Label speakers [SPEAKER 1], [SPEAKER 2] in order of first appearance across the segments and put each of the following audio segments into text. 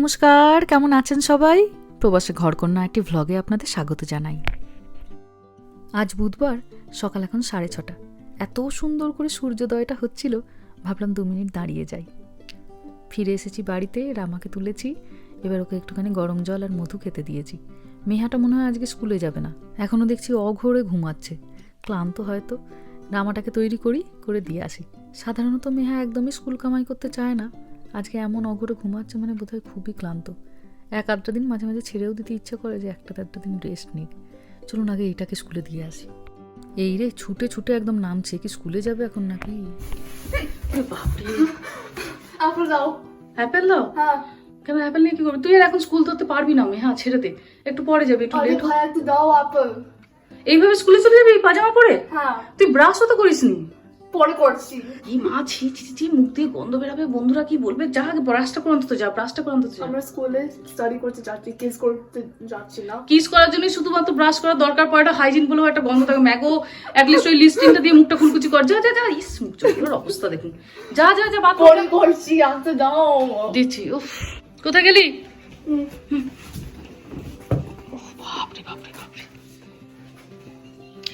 [SPEAKER 1] নমস্কার, কেমন আছেন সবাই? প্রবাসে ঘরকন্যা একটি ভ্লগে আপনাদের স্বাগত জানাই। আজ বুধবার, সকাল এখন সাড়ে ছটা। এত সুন্দর করে সূর্যোদয়টা হচ্ছিল, ভাবলাম দু মিনিট দাঁড়িয়ে যাই। ফিরে এসেছি বাড়িতে, রামাকে তুলেছি, এবার ওকে একটুখানি গরম জল আর মধু খেতে দিয়েছি। মেহাটা মনে হয় আজকে স্কুলে যাবে না এখনও দেখছি অঘোরে ঘুমাচ্ছে। ক্লান্ত হয়তো, রামাটাকে তৈরি করি, করে দিয়ে আসি। সাধারণত মেহা একদমই স্কুল কামাই করতে চায় না। আজকে এমন অঘরে ঘুমাচ্ছে মানে বোধহয় খুবই ক্লান্ত। এক আধটা দিন মাঝে মাঝে ছেড়েও দিতে ইচ্ছে করে যে একটা দেড়টা দিন রেস্ট নিই চলুন আগে এটাকে স্কুলে দিয়ে আসি। এই রে ছুটে ছুটে একদম নামছে। কি স্কুলে যাবে এখন নাকি?
[SPEAKER 2] আপেল দাও।
[SPEAKER 1] অ্যাপেল দাও?
[SPEAKER 2] হ্যাঁ।
[SPEAKER 1] কেন অ্যাপেল নিয়ে কি করবি? তুই আর এখন স্কুল ধরতে পারবি না হ্যাঁ ছেড়ে দে। একটু পরে যাবি একটু লেট
[SPEAKER 2] ভাই একটু দাও আপেল
[SPEAKER 1] এইভাবে স্কুলে চলে যাবি? পাজামা পরে?
[SPEAKER 2] হ্যাঁ।
[SPEAKER 1] তুই ব্রাশও তো করিসনি।
[SPEAKER 2] পরে করছি।
[SPEAKER 1] এই মা ছি ছি ছি, মুখ দিয়ে গন্ধ বেরাবে। বন্ধুরা কি বলবে? যা ব্রাশটা করে অন্তত যা ব্রাশটা করে অন্তত
[SPEAKER 2] আমরা স্কুলে স্টাডি করতে যাচ্ছি কিস করতে যাচ্ছি না।
[SPEAKER 1] কিস করার জন্য শুধুমাত্র ব্রাশ করার দরকার পড়ে একটা হাইজিন বলেও একটা গন্ধ থাকে। ম্যাগো অ্যাটলিস্ট ওই লিস্টিনটা দিয়ে মুখটা খুলকুচি কর। যা যা যা ইস মুখ চোখের অবস্থা দেখুন। যা যা যা বাদ
[SPEAKER 2] পরে করছি আনতে দাও।
[SPEAKER 1] দিচ্ছি উফ। কোথায় গেলি?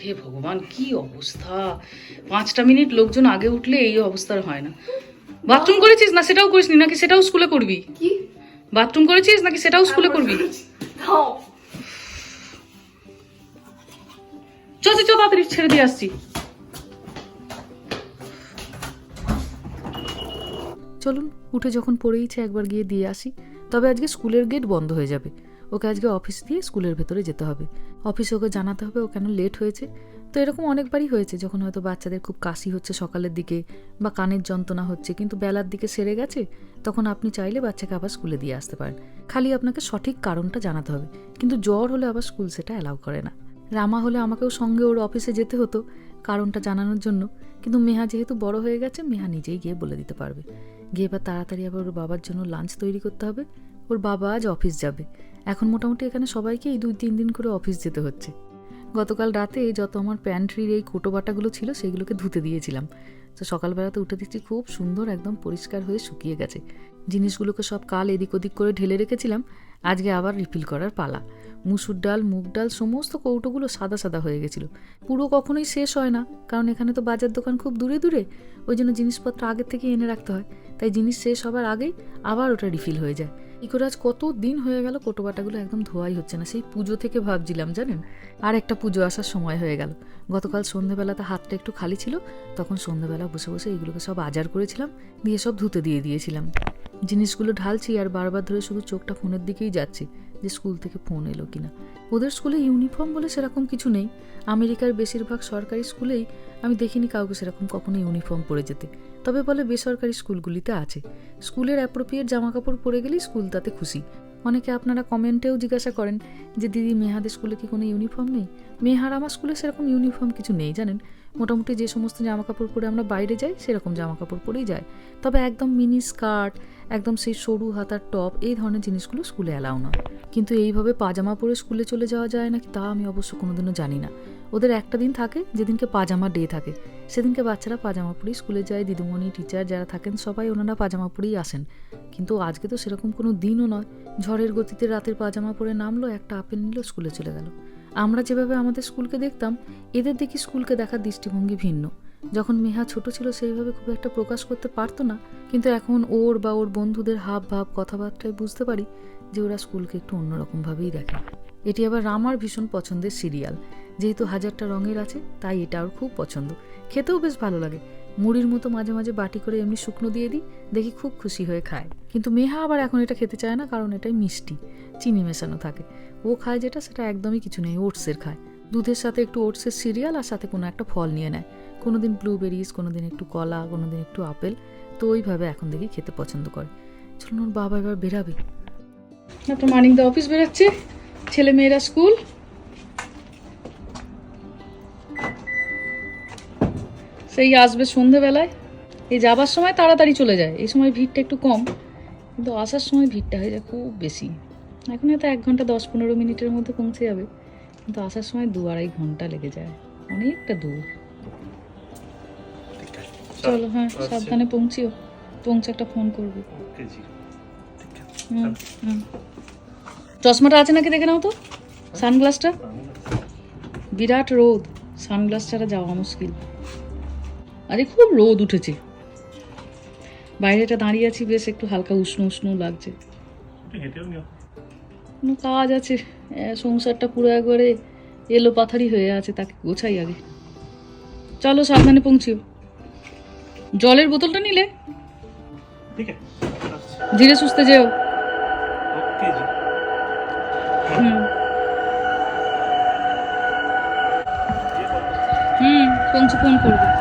[SPEAKER 1] হে ভগবান কি অবস্থা? পাঁচটা মিনিট লোকজন আগে উঠলে এই অবস্থার হয় না। বাথরুম করেছিস না? সেটাও করিসনি? নাকি সেটাও স্কুলে করবি?
[SPEAKER 2] কি?
[SPEAKER 1] বাথরুম করেছিস? নাকি সেটাও স্কুলে করবি?
[SPEAKER 2] দাও।
[SPEAKER 1] চ চ চ, তাড়াতাড়ি ছেড়ে দিয়ে আসছি। চলুন উঠে যখন পড়েইছে একবার গিয়ে দিয়ে আসি। তবে আজকে স্কুলের গেট বন্ধ হয়ে যাবে। ওকে আজকে অফিস দিয়ে স্কুলের ভেতরে যেতে হবে। অফিসে ওকে জানাতে হবে ও কেন লেট হয়েছে। তো এরকম অনেকবারই হয়েছে, যখন হয়তো বাচ্চাদের খুব কাশি হচ্ছে সকালের দিকে বা কানের যন্ত্রণা হচ্ছে, কিন্তু বেলার দিকে সেরে গেছে, তখন আপনি চাইলে বাচ্চাকে আবার স্কুলে দিয়ে আসতে পারেন। খালি আপনাকে সঠিক কারণটা জানাতে হবে, কিন্তু জ্বর হলে আবার স্কুল সেটা অ্যালাউ করে না। রামা হলে আমাকেও সঙ্গে ওর অফিসে যেতে হতো কারণটা জানানোর জন্য, কিন্তু মেহা যেহেতু বড় হয়ে গেছে, মেহা নিজেই গিয়ে বলে দিতে পারবে। গিয়ে এবার তাড়াতাড়ি আবার ওর বাবার জন্য লাঞ্চ তৈরি করতে হবে। ওর বাবা আজ অফিস যাবে। এখন মোটামুটি এখানে সবাইকে এই দুই, তিন দিন করে অফিস যেতে হচ্ছে। গতকাল রাতে যত আমার প্যান্ট্রির এই কোটো বাটাগুলো ছিল সেগুলোকে ধুতে দিয়েছিলাম। তো সকালবেলাতে উঠে দেখছি খুব সুন্দর, একদম পরিষ্কার হয়ে শুকিয়ে গেছে। জিনিসগুলোকে সব কাল এদিক ওদিক করে ঢেলে রেখেছিলাম, আজকে আবার রিফিল করার পালা। মুসুর ডাল, মুগ ডাল, সমস্ত কৌটোগুলো সাদা সাদা হয়ে গেছিল। পুরো কখনোই শেষ হয় না, কারণ এখানে তো বাজার দোকান খুব দূরে দূরে, ওই জন্য জিনিসপত্র আগে থেকে এনে রাখতে হয়। তাই জিনিস শেষ হবার আগেই আবার ওটা রিফিল হয়ে যায়। এই করে কত দিন হয়ে গেল কোটোবাটাগুলো একদম ধোয়াই হচ্ছে না। সেই পুজো থেকে ভাবছিলাম, জানেন? আর একটা পুজো আসার সময় হয়ে গেল। গতকাল সন্ধেবেলাতে হাতটা একটু খালি ছিল, তখন সন্ধেবেলা বসে বসে এগুলোকে সব আজার করেছিলাম, দিয়ে সব ধুতে দিয়ে দিয়েছিলাম। জিনিসগুলো ঢালছি আর বারবার ধরে শুধু চোখটা ফোনের দিকেই যাচ্ছি যে স্কুল থেকে ফোন এলো কিনা। ওদের স্কুলে ইউনিফর্ম বলে সেরকম কিছু নেই। আমেরিকার বেশিরভাগ সরকারি স্কুলেই আমি দেখিনি কাউকে সেরকম কখনো ইউনিফর্ম পরে যেতে। তবে বলে বেসরকারি স্কুলগুলিতে আছে। স্কুলের অ্যাপ্রোপ্রিয়েট জামা কাপড় পরে গেলেই স্কুল তাতে খুশি। অনেকে আপনারা কমেন্টেও জিজ্ঞাসা করেন যে, দিদি মেহাদের স্কুলে কি কোনো ইউনিফর্ম নেই? মেহার আমার স্কুলে সেরকম ইউনিফর্ম কিছু নেই, জানেন? মোটামুটি যে সমস্ত জামা কাপড় পরে আমরা বাইরে যাই, সেরকম জামা কাপড় পরেই যাই তবে একদম মিনি স্কার্ট, একদম সেই সরু হাতার টপ, এই ধরনের জিনিসগুলো স্কুলে অ্যালাউ নয়। কিন্তু এইভাবে পাজামা পরে স্কুলে চলে যাওয়া যায় নাকি তা আমি অবশ্য কোনোদিনও জানি না। ওদের একটা দিন থাকে, যেদিনকে পাজামা ডে থাকে। সেদিনকে বাচ্চারা পাজামা পরেই স্কুলে যায়, দিদিমণি টিচার যারা থাকেন, সবাই ওনারা পাজামা পরেই আসেন। কিন্তু আজকে তো সেরকম কোনো দিনও নয়। ঝড়ের গতিতে রাতের পাজামা পরে নামলো, একটা আপেল নিল, স্কুলে চলে গেল। আমরা যেভাবে আমাদের স্কুলকে দেখতাম, এদের দেখি স্কুলকে দেখার দৃষ্টিভঙ্গি ভিন্ন। যখন মেহা ছোট ছিল, সেইভাবে খুব একটা প্রকাশ করতে পারতো না। কিন্তু এখন ওর বা ওর বন্ধুদের হাব ভাব কথাবার্তায় বুঝতে পারি যে ওরা স্কুলকে একটু অন্যরকমভাবেই দেখে। এটি আবার রামার ভীষণ পছন্দের সিরিয়াল। যেহেতু হাজারটা রঙের আছে, তাই এটা ওর খুব পছন্দ। খেতেও বেশ ভালো লাগে। মুড়ির মতো মাঝে মাঝে বাটি করে এমনি শুকনো দিয়ে দিই, দেখি খুব খুশি হয়ে খায়। কিন্তু মেহা আবার এখন এটা খেতে চায় না, কারণ এটাই মিষ্টি, চিনি মেশানো থাকে। ও খায় যেটা, সেটা একদমই কিছু নেই, ওটসের খায়। দুধের সাথে একটু ওটসের সিরিয়াল আর সাথে কোনো একটা ফল নিয়ে নেয়। কোনোদিন ব্লুবেরিজ কোনো দিন একটু কলা কোনো দিন একটু আপেল, তো ওইভাবে এখন দেখি খেতে পছন্দ করে। চলুন ওর বাবা এবার বেরাবে। আপনার মানিক দা অফিস বেরাচ্ছে। ছেলে মেয়েরা স্কুল। সেই আসবে সন্ধেবেলায়। এই যাবার সময় তাড়াতাড়ি চলে যায়। এই সময় ভিড়টা একটু কম কিন্তু আসার সময় ভিড়টা হয়ে যায় খুব বেশি। এখন হয়তো এক ঘণ্টা দশ পনেরো মিনিটের মধ্যে পৌঁছে যাবে কিন্তু আসার সময় দু আড়াই ঘণ্টা লেগে যায়। অনেকটা দূর। চলো হ্যাঁ সাবধানে পৌঁছিও। পৌঁছে একটা ফোন করবে। চশমাটা আছে নাকি দেখে নাও তো? সানগ্লাসটা? বিরাট রোদ। সানগ্লাস ছাড়া যাওয়া মুশকিল। আরে খুব রোদ উঠেছে। বাইরেটা দাঁড়িয়ে আছি বেশ একটু হালকা উষ্ণ উষ্ণ লাগছে। কাজ আছে? সংসারটা পুরো একবারে এলো পাথারি হয়ে আছে তাকে গোছাই আগে। চলো সাবধানে পৌঁছিও। জলের বোতলটা নিলে?
[SPEAKER 3] আসছি
[SPEAKER 1] ধীরে সুস্থে যেও। হুম। হুম পৌঁছে ফোন করব।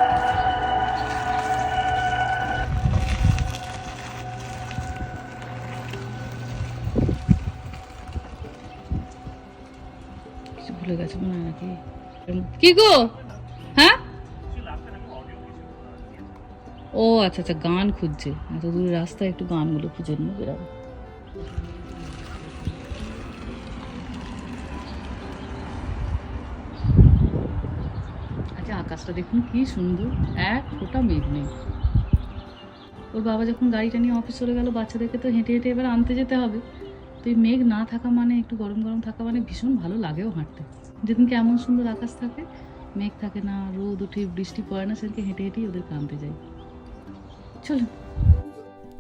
[SPEAKER 1] ভুলে গেছে মনে হয় নাকি? কি গো? হ্যাঁ? ও আচ্ছা আচ্ছা গান খুঁজছে। এত দূর রাস্তায় একটু গানগুলো খুঁজে নিয়ে বেরাবো। আচ্ছা আকাশটা দেখুন, কি সুন্দর। এক ফোঁটা মেঘ নেই। ওর বাবা যখন গাড়িটা নিয়ে অফিস চলে গেল, বাচ্চাদেরকে তো হেঁটে হেঁটে এবার আনতে যেতে হবে। তো এই মেঘ না থাকা মানে একটু গরম গরম থাকা মানে ভীষণ ভালো লাগেও হাঁটতে। যেদিনকে এমন সুন্দর আকাশ থাকে, মেঘ থাকে না, রোদ উঠে বৃষ্টি পড়ে না, সেদিনকে হেঁটে হেঁটেই ওদের আনতে যাই চলুন।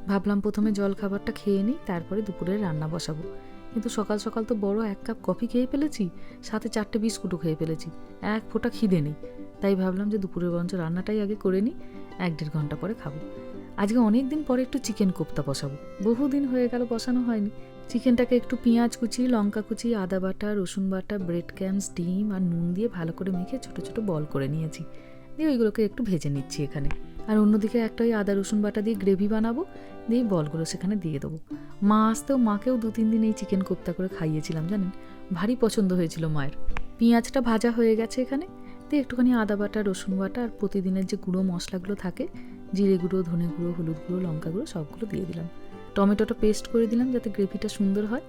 [SPEAKER 1] ভাবলাম প্রথমে জল খাবারটা খেয়ে নিই, তারপরে দুপুরে রান্না বসাবো। কিন্তু সকাল সকাল তো বড় এক কাপ কফি খেয়ে ফেলেছি, সাথে চারটে বিস্কুটও খেয়ে ফেলেছি। এক ফোঁটা খিদে নেই, তাই ভাবলাম যে দুপুরের বরঞ্চ রান্নাটাই আগে করে নিই, এক দেড় ঘণ্টা পরে খাব। আজকে অনেক দিন পরে একটু চিকেন কোপ্তা বসাবো। বহুদিন হয়ে গেল বসানো হয়নি চিকেনটাকে একটু পেঁয়াজ কুচি, লঙ্কা কুচি, আদা বাটা, রসুন বাটা, ব্রেড ক্যামস ডিম আর নুন দিয়ে ভালো করে মেখে ছোট ছোট বল করে নিয়েছি। দিয়ে ওইগুলোকে একটু ভেজে নিচ্ছি এখানে। আর অন্যদিকে একটা ওই আদা, রসুন বাটা দিয়ে গ্রেভি বানাবো। দিয়ে বলগুলো সেখানে দিয়ে দেবো। মা আসতেও মাকেও দু তিন দিন এই চিকেন কোপ্তা করে খাইয়েছিলাম, জানেন? ভারী পছন্দ হয়েছিল মায়ের। পেঁয়াজটা ভাজা হয়ে গেছে এখানে। দিয়ে একটুখানি আদা বাটা, রসুন বাটা আর প্রতিদিনের যে গুঁড়ো মশলাগুলো থাকে, জিরে গুঁড়ো, ধনে গুঁড়ো, হলুদ গুঁড়ো, লঙ্কা গুঁড়ো সবগুলো দিয়ে দিলাম। টমেটোটা পেস্ট করে দিলাম যাতে গ্রেভিটা সুন্দর হয়।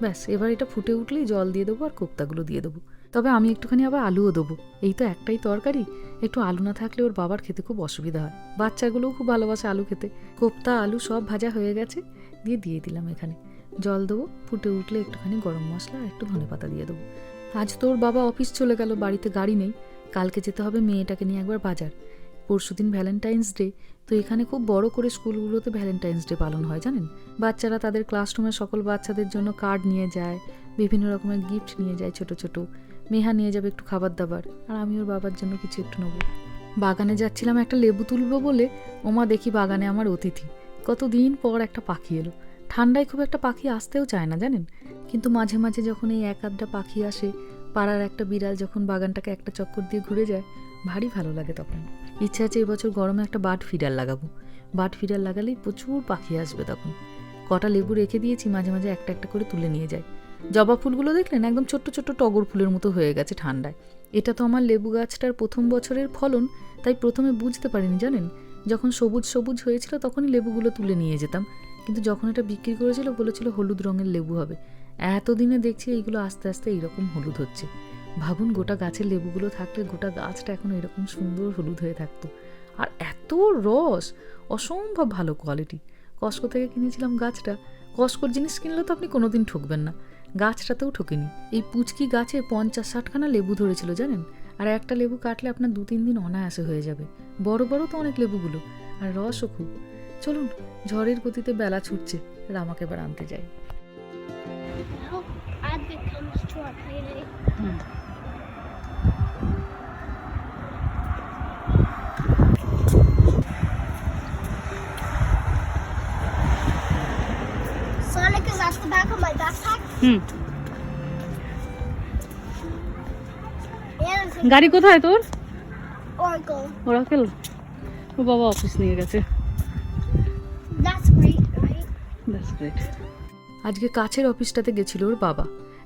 [SPEAKER 1] ব্যাস, এবার এটা ফুটে উঠলেই জল দিয়ে দেবো আর কোপ্তাগুলো দিয়ে দেবো। তবে আমি একটুখানি আবার আলুও দেবো। এই তো একটাই তরকারি। একটু আলু না থাকলে ওর বাবার খেতে খুব অসুবিধা হয়। বাচ্চাগুলোও খুব ভালোবাসে আলু খেতে। কোপ্তা, আলু সব ভাজা হয়ে গেছে। দিয়ে দিয়ে দিলাম এখানে। জল দেবো, ফুটে উঠলে একটুখানি গরম মশলা আর একটু ধনে পাতা দিয়ে দেবো। আজ তোর বাবা অফিস চলে গেল, বাড়িতে গাড়ি নেই। কালকে যেতে হবে মেয়েটাকে নিয়ে একবার বাজার। পরশুদিন ভ্যালেন্টাইন্স ডে তো এখানে খুব বড় করে স্কুলগুলোতে ভ্যালেন্টাইন্স ডে পালন হয়, জানেন? বাচ্চারা তাদের ক্লাসরুমে সকল বাচ্চাদের জন্য কার্ড নিয়ে যায়, বিভিন্ন রকমের গিফট নিয়ে যায় ছোট ছোট। মেহা নিয়ে যাবে একটু খাবার দাবার আর আমি ওর বাবার জন্য কিছু একটু নেব। বাগানে যাচ্ছিলাম, একটা লেবু তুলবো বলে, ওমা দেখি বাগানে আমার অতিথি। কতদিন পর একটা পাখি এলো। ঠান্ডায় খুব একটা পাখি আসতেও চায় না, জানেন? কিন্তু মাঝে মাঝে যখন এই এক আধটা পাখি আসে, পাড়ার একটা বিড়াল যখন বাগানটাকে একটা চক্কর দিয়ে ঘুরে যায়, ভারী ভালো লাগে তখন। ইচ্ছা আছে এবছর গরমে একটা বাট ফিডার লাগাবো। বাট ফিডার লাগালেই প্রচুর পাখি আসবে তখন। কটা লেবু রেখে দিয়েছি, মাঝে মাঝে একটা একটা করে তুলে নিয়ে যায়। জবা ফুলগুলো দেখলেন? একদম ছোট্ট ছোট্ট টগর ফুলের মতো হয়ে গেছে ঠান্ডায়। এটা তো আমার লেবু গাছটার প্রথম বছরের ফলন, তাই প্রথমে বুঝতে পারিনি, জানেন? যখন সবুজ সবুজ হয়েছিল তখনই লেবুগুলো তুলে নিয়ে যেতাম। কিন্তু যখন এটা বিক্রি করেছিল, বলেছিল হলুদ রঙের লেবু হবে। এতদিনে দেখছি এইগুলো আস্তে আস্তে এইরকম হলুদ হচ্ছে। ভাবুন গোটা গাছের লেবুগুলো থাকলে গোটা গাছটা এখন এরকম সুন্দর হলুদ হয়ে থাকতো। আর এত রস! অসম্ভব ভালো কোয়ালিটি কস্কো থেকে কিনেছিলাম গাছটা। কস্কোর জিনিস কিনলে তো আপনি কোনোদিন ঠকবেন না। গাছটাতেও ঠকেনি। এই পুচকি গাছে পঞ্চাশ ষাটখানা লেবু ধরেছিল, জানেন? আর একটা লেবু কাটলে আপনার দু তিন দিন অনায়াসে হয়ে যাবে। বড় বড় তো অনেক লেবুগুলো। আর রসও খুব। চলুন, ঝড়ের গতিতে বেলা ছুটছে। রামাকে এবার আনতে যাই।
[SPEAKER 4] Back of my backpack. it's
[SPEAKER 1] গাড়ি কোথায় তোর. ওরাকেল ও বাবা অফিস নিয়ে গেছে। আজকে কাছের অফিসটাতে গেছিল ওর বাবা।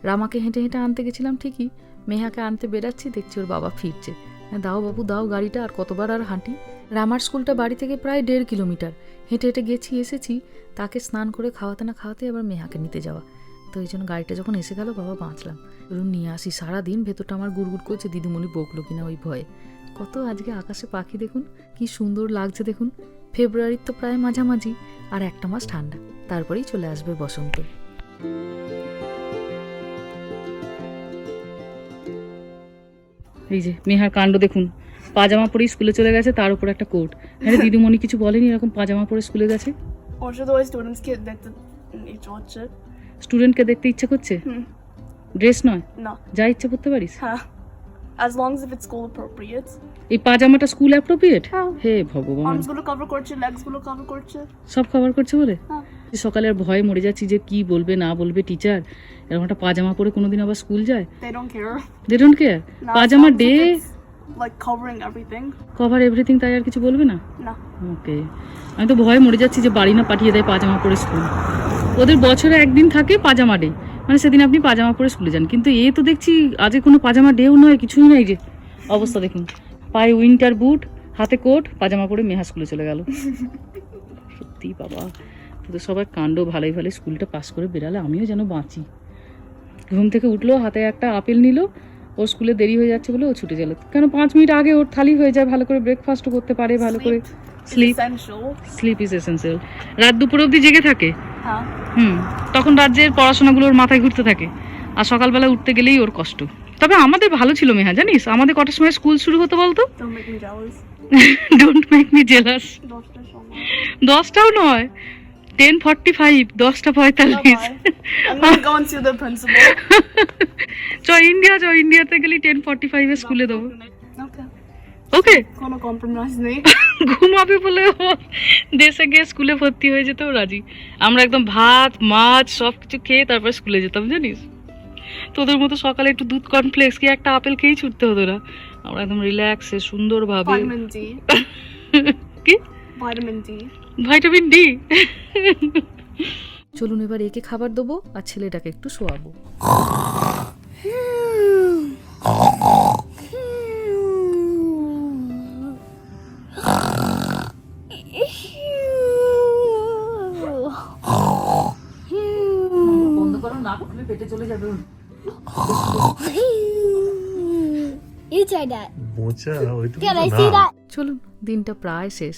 [SPEAKER 1] রামাকে হেঁটে হেঁটে আনতে গেছিলাম ঠিকই। মেহাকে আনতে বেরাচ্ছি দেখছি ওর বাবা ফিরছে। হ্যাঁ, দাও বাবু দাও গাড়িটা আর কতবার আর হাঁটি? রামার স্কুলটা বাড়ি থেকে প্রায় দেড় কিলোমিটার। হেঁটে হেঁটে গেছি, এসেছি। তাকে স্নান করে খাওয়াতে না খাওয়াতে আবার মেহাকে নিতে যাওয়া। তো এই জন্য গাড়িটা যখন এসে গেল, বাবা বাঁচলাম। ধরুন নিয়ে আসি, সারাদিন ভেতরটা আমার গুড়গুড় করছে, দিদিমণি বকলো কিনা ওই ভয়ে। কত আজকে আকাশে পাখি দেখুন, কি সুন্দর লাগছে দেখুন। ফেব্রুয়ারির তো প্রায় মাঝামাঝি, আর একটা মাস ঠান্ডা। তারপরেই চলে আসবে বসন্ত। এই যে, মেহার কাণ্ড দেখুন। পাজামা পরে স্কুলে চলে গেছে তার উপর একটা কোট আরে দিদিমণি কিছু বলেনি এরকম পাজামা পরে স্কুলে গেছে
[SPEAKER 2] should always students get that in Georgia?
[SPEAKER 1] স্টুডেন্টকে দেখতে ইচ্ছা করছে. ড্রেস নয়
[SPEAKER 2] No.
[SPEAKER 1] যা ইচ্ছা করতে পারিস
[SPEAKER 2] Huh. As long as if it's school appropriate.
[SPEAKER 1] এই পাজামাটা স্কুল অ্যাপ্রোপ্রিয়েট
[SPEAKER 2] হ্যাঁ।
[SPEAKER 1] হে ভগবান
[SPEAKER 2] Arms গুলো cover করছে, legs গুলো cover করছে।
[SPEAKER 1] সব কভার করছে বলে
[SPEAKER 2] হ্যাঁ।
[SPEAKER 1] সকালে আর ভয়ে মরে যাচ্ছি যে কি বলবে না বলবে টিচার এরকম একটা পাজামা পরে কোনোদিন আবার স্কুল যায়
[SPEAKER 2] They don't care.
[SPEAKER 1] They don't care pyjama day
[SPEAKER 2] like covering everything.
[SPEAKER 1] Cover everything তাই আর কিছু বলবে না?
[SPEAKER 2] No.
[SPEAKER 1] ওকে আমি তো ভয়ে মরে যাচ্ছি যে বাড়ি না পাঠিয়ে দেয় পাজামা পরে স্কুল ওদের বছরে একদিন থাকে পাজামা ডে মানে সেদিন আপনি পাজামা পরে স্কুলে যান। কিন্তু এ তো দেখছি আজকে কোনো পাজামা ডেও নয় কিছুই নাই যে। অবস্থা দেখুন। পায়ে উইন্টার বুট হাতে কোট পাজামা পরে মেহা স্কুলে চলে গেল। সত্যি বাবা। তোদের সবাই কাণ্ড ভালোই ভালোই স্কুলটা পাস করে বেরালে আমিও যেন বাঁচি। ঘুম থেকে উঠল হাতে একটা আপেল নিল ওর স্কুলে দেরি হয়ে যাচ্ছে বলে ও ছুটে গেল। কেন পাঁচ মিনিট আগে ওর থালি হয়ে যায় ভালো করে ব্রেকফাস্টও করতে পারে ভালো করে স্লিপ. স্লিপ ইজ এসেন্সিয়াল রাত দুপুর অবধি জেগে থাকে? হুম তখন রাজ্যের পড়াশোনাগুলো ওর মাথায় ঘুরতে থাকে। আর সকালবেলা উঠতে গেলেই ওর কষ্ট। তবে আমাদের ভালো ছিল মেহা জানিস? আমাদের কটার সময় স্কুল শুরু হতো বলতো? ডোন্ট মেক মি জেলাস দশটাও নয়। টেন ফর্টি ফাইভ দশটা পঁয়তাল্লিশ. চ ইন্ডিয়া চ ইন্ডিয়াতে গেলি টেন ফর্টি ফাইভে স্কুলে দেবো। ওকে
[SPEAKER 2] কোনো compromise নেই।
[SPEAKER 1] ঘুমাবে বলে দেশে গিয়ে স্কুলে ভর্তি হয়ে যেতেও রাজি। আমরা একদম ভাত মাছ সব কিছু খেয়ে তারপর স্কুলে যেতাম জানিস? তোদের মতো সকালে একটু দুধ কর্নফ্লেক্স কি একটা আপেল খেয়েই ছুটতে হতো না। আমরা একদম রিল্যাক্সে সুন্দরভাবে। কি?
[SPEAKER 2] Vitamin D.
[SPEAKER 1] ভাইটামিন ডি চলুন এবার একে খাবার দেবো আর ছেলেটাকে একটু শোয়াবো। বন্ধ করো খুলে পেটে চলে যাবে? চলুন দিনটা প্রায় শেষ।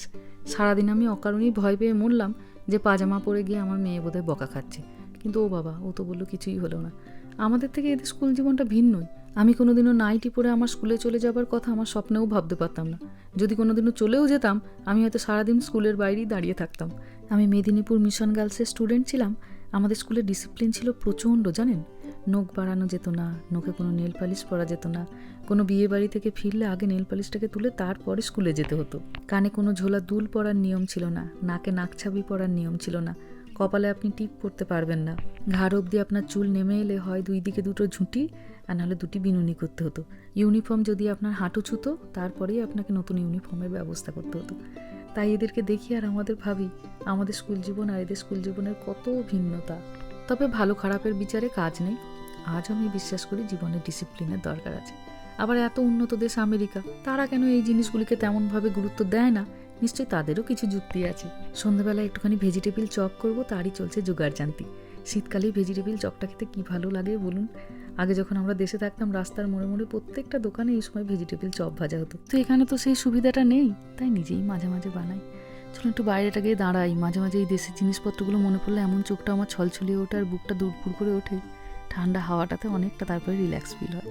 [SPEAKER 1] সারাদিন আমি অকারণেই ভয় পেয়ে মরলাম যে পাজামা পরে গিয়ে আমার মেয়ে বোধহয় বকা খাচ্ছে। কিন্তু ও বাবা, ও তো বলল কিছুই হলো না। আমাদের থেকে এদের স্কুল জীবনটা ভিন্নই আমি কোনোদিনও নাইটি পরে আমার স্কুলে চলে যাবার কথা আমার স্বপ্নেও ভাবতে পারতাম না। যদি কোনোদিনও চলেও যেতাম, আমি হয়তো সারাদিন স্কুলের বাইরেই দাঁড়িয়ে থাকতাম। আমি মেদিনীপুর মিশন গার্লসের স্টুডেন্ট ছিলাম। আমাদের স্কুলে ডিসিপ্লিন ছিল প্রচণ্ড, জানেন? নখ বাড়ানো যেত না, নখে কোনো নেল পালিশ পরা যেত না কোনো বিয়ে বাড়ি থেকে ফিরলে আগে নেল পালিশটাকে তুলে তারপরে স্কুলে যেতে হতো। কানে কোনো ঝোলা দুল পরার নিয়ম ছিল না, নাকে নাকছাবি পরার নিয়ম ছিল না, কপালে আপনি টিপ পরতে পারবেন না। ঘাড় অবধি আপনার চুল নেমে এলে হয় দুই দিকে দুটো ঝুঁটি, আর নাহলে দুটি বিনুনি করতে হতো। ইউনিফর্ম যদি আপনার হাঁটু ছুতো, তারপরেই আপনাকে নতুন ইউনিফর্মের ব্যবস্থা করতে হতো। তাই এদেরকে দেখি আর আমাদের ভাবি, আমাদের স্কুল জীবন আর এদের স্কুল জীবনের কত ভিন্নতা। তবে ভালো খারাপের বিচারে কাজ নেই। আজ আমি বিশ্বাস করি জীবনে ডিসিপ্লিনের দরকার আছে। আবার এত উন্নত দেশ আমেরিকা, তারা কেন এই জিনিসগুলিকে তেমনভাবে গুরুত্ব দেয় না? নিশ্চয়ই তাদেরও কিছু যুক্তি আছে। সন্ধ্যাবেলা একটুখানি ভেজিটেবিল চপ করব, তারই চলছে জোগাড় জানতি। শীতকালেই ভেজিটেবিল চপটা খেতে কী ভালো লাগে বলুন? আগে যখন আমরা দেশে থাকতাম, রাস্তার মোড়ে মোড়ে প্রত্যেকটা দোকানে এই সময় ভেজিটেবিল চপ ভাজা হতো। তো এখানে তো সেই সুবিধাটা নেই, তাই নিজেই মাঝে মাঝে বানাই। চলুন একটু বাইরেটা গিয়ে দাঁড়াই, মাঝে মাঝে এই দেশের জিনিসপত্রগুলো মনে পড়লে এমন চোখটা আমার ছলছলিয়ে ওঠে আর বুকটা দুরপুর করে ওঠে। ঠান্ডা হাওয়াটাতে অনেকটা তারপরে রিল্যাক্স ফিল হয়।